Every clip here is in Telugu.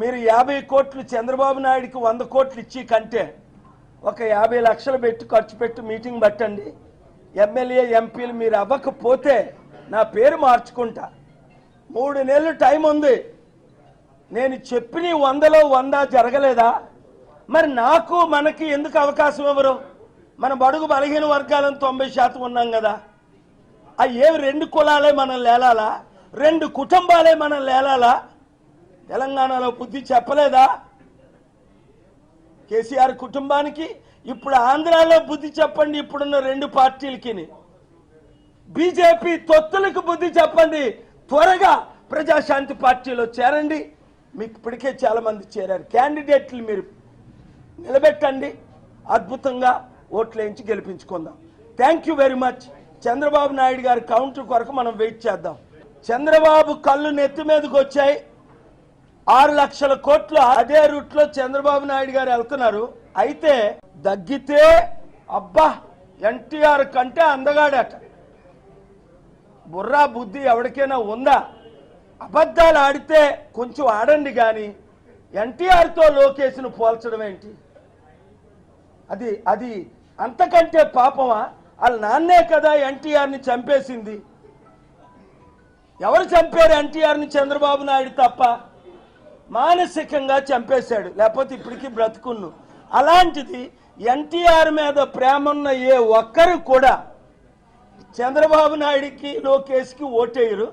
మీరు యాభై కోట్లు చంద్రబాబు నాయుడికి వంద కోట్లు ఇచ్చి కంటే ఒక యాభై లక్షలు పెట్టి ఖర్చు పెట్టి మీటింగ్ పట్టండి. ఎమ్మెల్యే ఎంపీలు మీరు అవ్వకపోతే నా పేరు మార్చుకుంటా. మూడు నెలలు టైం ఉంది. నేను చెప్పిన వందలో వంద జరగలేదా? మరి నాకు మనకి ఎందుకు అవకాశం ఇవ్వరు మన బడుగు బలహీన వర్గాలను తొంభై శాతం ఉన్నాం కదా. ఆ ఏవి రెండు కులాలే మనం లేలాలా రెండు కుటుంబాలే మనం లేలాలా తెలంగాణలో బుద్ధి చెప్పలేదా? కేసీఆర్ కుటుంబానికి ఇప్పుడు ఆంధ్రాలో బుద్ధి చెప్పండి ఇప్పుడున్న రెండు పార్టీలకి బీజేపీ తొత్తులకు బుద్ధి చెప్పండి త్వరగా ప్రజాశాంతి పార్టీలో చేరండి. మీకు ఇప్పటికే చాలా మంది చేరారు. క్యాండిడేట్లు మీరు నిలబెట్టండి అద్భుతంగా ఓట్లు వేయించి గెలిపించుకుందాం. Thank you very much Chandrababu Naidu గారి కౌంటర్ కొరకు మనం వెయిట్ చేద్దాం. చంద్రబాబు కళ్ళు నెత్తి మీదకి వచ్చాయి. ఆరు లక్షల కోట్లు అదే రూట్లో చంద్రబాబు నాయుడు గారు వెళ్తున్నారు. అయితే దగ్గితే అబ్బా ఎన్టీఆర్ కంటే అందగాడట. బుర్రా బుద్ధి ఎవరికైనా ఉందా? అబద్ధాలు ఆడితే కొంచెం ఆడండి కానీ ఎన్టీఆర్తో లోకేష్ను పోల్చడం ఏంటి? అది అది అంతకంటే పాపమా? వాళ్ళ నాన్నే కదా ఎన్టీఆర్ని చంపేసింది. ఎవరు చంపారు ఎన్టీఆర్ని చంద్రబాబు నాయుడు తప్ప? మానసికంగా చంపేశాడు లేకపోతే ఇప్పటికీ బ్రతుకున్ను. అలాంటిది ఎన్టీఆర్ మీద ప్రేమ ఉన్న ఏ ఒక్కరు కూడా చంద్రబాబు నాయుడికి లోకేష్కి ఓటేయరు.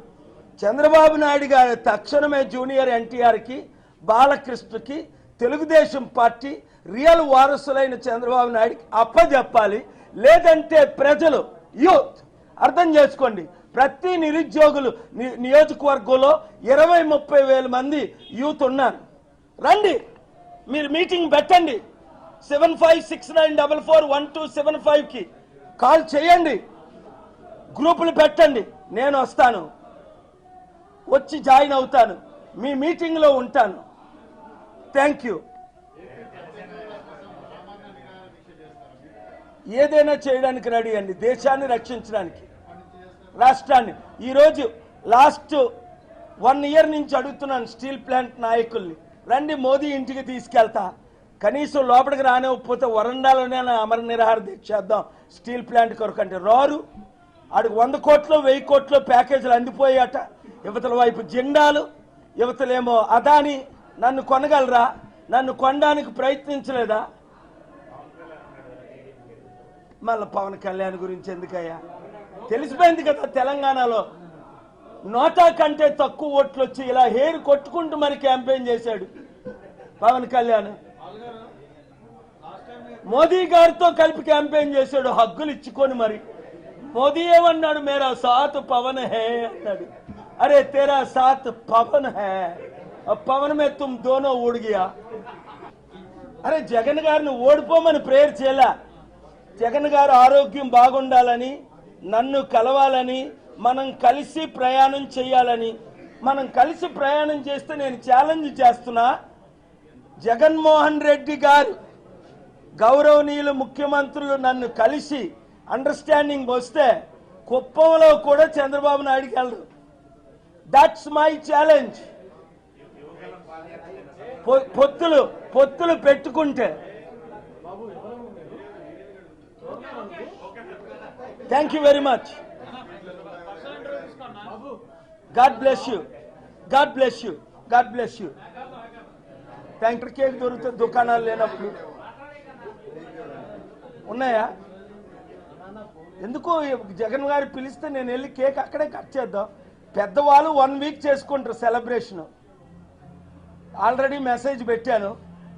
చంద్రబాబు నాయుడు గారి తక్షణమే జూనియర్ ఎన్టీఆర్కి బాలకృష్ణకి తెలుగుదేశం పార్టీ రియల్ వారసులైన చంద్రబాబు నాయుడికి అప్పజెప్పాలి. లేదంటే ప్రజలు యూత్ అర్థం చేసుకోండి. ప్రతి నిరుద్యోగులు ని- నియోజకవర్గంలో ఇరవై ముప్పై వేల మంది యూత్ ఉన్నారు. రండి. మీరు మీటింగ్ పెట్టండి. Seven five six nine double four one two seven ఫైవ్కి కాల్ చేయండి. గ్రూపులు పెట్టండి. నేను వస్తాను. వచ్చి జాయిన్ అవుతాను. మీ మీటింగ్లో ఉంటాను. Thank you. ఏదైనా చేయడానికి రెడీ అండి దేశాన్ని రక్షించడానికి. రాష్ట్రాన్ని. ఈరోజు లాస్ట్ వన్ ఇయర్ నుంచి అడుగుతున్నాను స్టీల్ ప్లాంట్ నాయకుల్ని. రండి మోదీ ఇంటికి తీసుకెళ్తా. కనీసం లోపలికి రానివ్వకపోతే వరండాలోనే అమర నిరహార దీక్ష చేద్దాం. స్టీల్ ప్లాంట్ కొరకు అంటే రారు. ఆడికి వంద కోట్లు వెయ్యి కోట్లు ప్యాకేజీలు అందిపోయాట యువతల వైపు జెండాలు యువతలేమో అదాని. నన్ను కొనగలరా? నన్ను కొనడానికి ప్రయత్నించలేదా? మళ్ళీ పవన్ కళ్యాణ్ గురించి ఎందుకయ్యా? తెలిసిపోయింది కదా తెలంగాణలో. నోటా కంటే తక్కువ ఓట్లు వచ్చి ఇలా హెయిర్ కొట్టుకుంటూ మరి క్యాంపెయిన్ చేశాడు పవన్ కళ్యాణ్. మోదీ గారితో కలిపి క్యాంపెయిన్ చేశాడు హగ్గులు ఇచ్చుకొని మరి. మోదీ ఏమన్నాడు? మేరా సాత్ పవన్ హే అన్నాడు. అరే తేరా సాత్ పవన్ హే. పవన్ మే తుమ్ దోనో ఊడిగియా. అరే జగన్ గారిని ఓడిపోమని ప్రేయర్ చేయలే. జగన్ గారు ఆరోగ్యం బాగుండాలని నన్ను కలవాలని మనం కలిసి ప్రయాణం చేయాలని మనం కలిసి ప్రయాణం చేస్తే నేను ఛాలెంజ్ చేస్తున్నా. జగన్మోహన్ రెడ్డి గారు గౌరవనీయులు ముఖ్యమంత్రులు నన్ను కలిసి అండర్స్టాండింగ్ వస్తే కుప్పంలో కూడా చంద్రబాబు నాయుడుకి వెళ్ళరు. దట్స్ మై ఛాలెంజ్ పొత్తులు పొత్తులు పెట్టుకుంటే thank you very much God bless you God bless you God bless you thank cake దొరుకుతుంది దుకాణాలు లేనప్పుడు. ఉన్నాయా? ఎందుకు జగన్ గారు పిలిస్తే నేను వెళ్ళి కేక్ అక్కడే కట్ చేద్దాం. పెద్దవాళ్ళు వన్ వీక్ చేసుకుంటారు సెలబ్రేషన్ ఆల్రెడీ మెసేజ్ పెట్టాను.